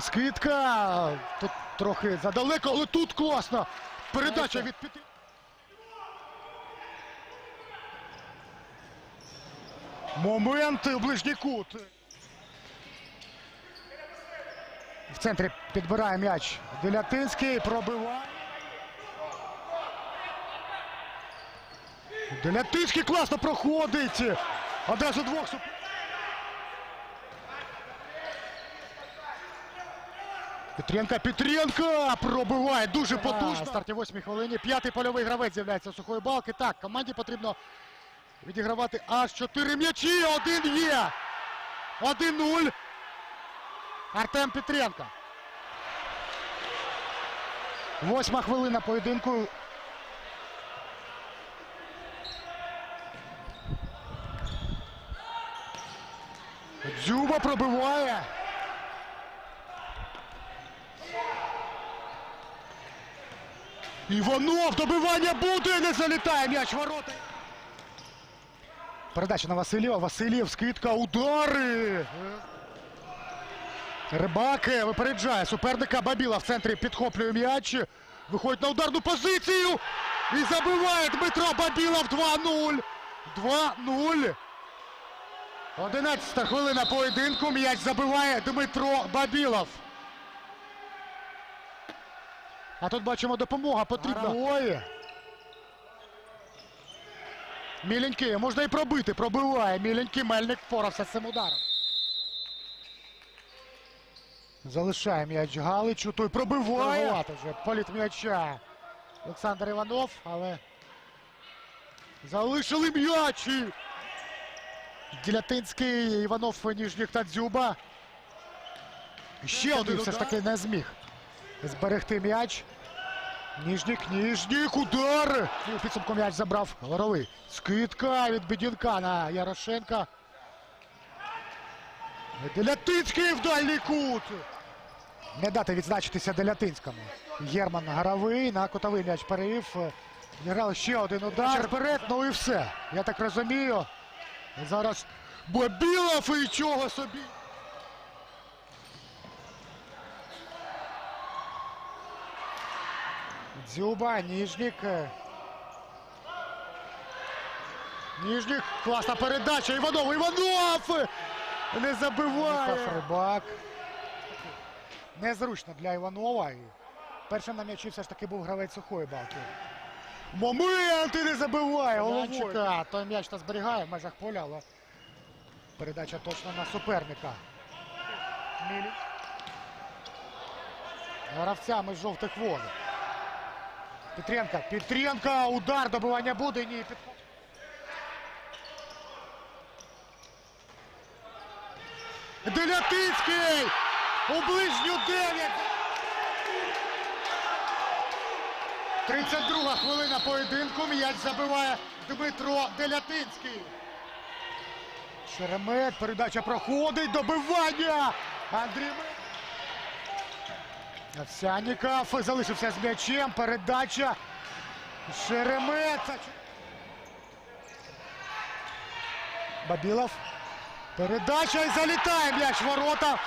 Скидка. Тут трохи задалеко, але тут класно. Передача від п'яти. Момент ближній кут. В центрі підбирає м'яч Делятинський, пробиває. Делятинський класно проходить. Одразу двох суп... Петренка, Петренка пробиває дуже потужно. На старті восьмій хвилині. П'ятий польовий гравець з'являється сухої балки. Так, команді потрібно відігравати аж чотири м'ячі. Один є. 1-0. Артем Петренко. Восьма хвилина поєдинку. Дзюба пробиває. Іванов, добивання буде, не залітає м'яч ворота. Передача на Васильєва. Васильєв, скидка, удари. Рибак випереджає суперника. Бабіла в центрі підхоплює м'яч. Виходить на ударну позицію. І забиває Дмитро Бабілов 2-0. 2-0. 11 хвилина поєдинку. М'яч забиває Дмитро Бабілов. А тут бачимо допомога потрібна. Ой. Міленький, можна і пробити. Пробиває. Міленький Мельник впорався з цим ударом. Залишає м'яч Галичу. Той пробиває. Вже політ м'яча. Олександр Іванов, але залишили м'яч. і Ділятинський, Іванов, Ніжніх та Дзюба. Ще один все ж таки не зміг зберегти м'яч. Ніжнік, Ніжнік, удар! І у підсумку м'яч забрав Горовий. Скидка від Бедінка на Ярошенка. Делятинський в дальній кут. Не дати відзначитися Делятинському. Герман Горовий на кутовий м'яч перевів. Грали ще один удар. Вперед, ну і все. Я так розумію. Зараз Бабілов і чого собі. Дзюба, Ніжнік. Ніжнік. Класна передача. Іванов. Іванов! Не забиває. Рибак. Незручно для Іванова. І першим на м'ячі все ж таки був гравець сухої балки. Момент і не забиває Головчика. Той м'яч та зберігає в межах поля, але передача точно на суперника. Гравцями з жовтих водок. Петренко. Петренко. Удар. Добивання буде. Ні. Під... Делятицький. У ближню 9. 32 хвилина поєдинку. М'яч забиває Дмитро Делятинський. Шеремет. Передача проходить. Добивання. Андрій Ме- Овсяніков залишився з м'ячем. Передача. Шеремет. Бабілов. Передача і залітає м'яч ворота.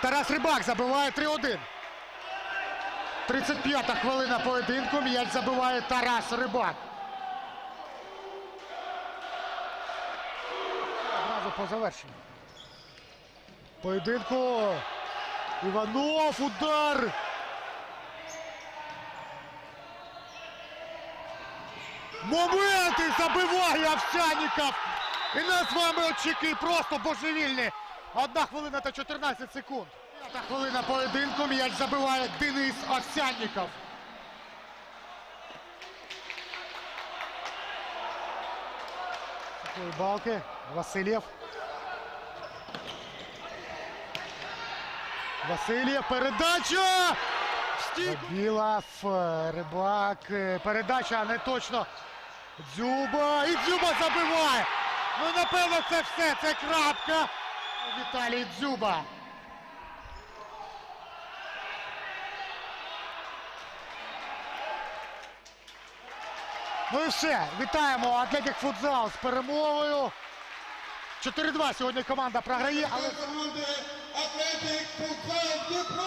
Тарас Рибак забиває 3-1. 35-та хвилина поєдинку. М'яч забиває Тарас Рибак. Одразу по завершенню. Поєдинку. Іванов. Удар. Моменти забиває Овсяніков. І нас з вами очікує просто божевільні. Одна хвилина та 14 секунд. П'ята хвилина поєдинку. М'яч забиває Денис Овсяніков. Такої балки. Васильєв. Васильєв. Передача! Білав, Рибак. е, Передача не точно. Дзюба. І Дзюба забиває. Ну, напевно, це все. Це крапка. Віталій Дзюба. Ну і все. Вітаємо Атлетик Футзал з перемогою. 4-2 сьогодні команда програє, але avec pour Claude Dupont.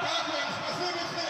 Douglas.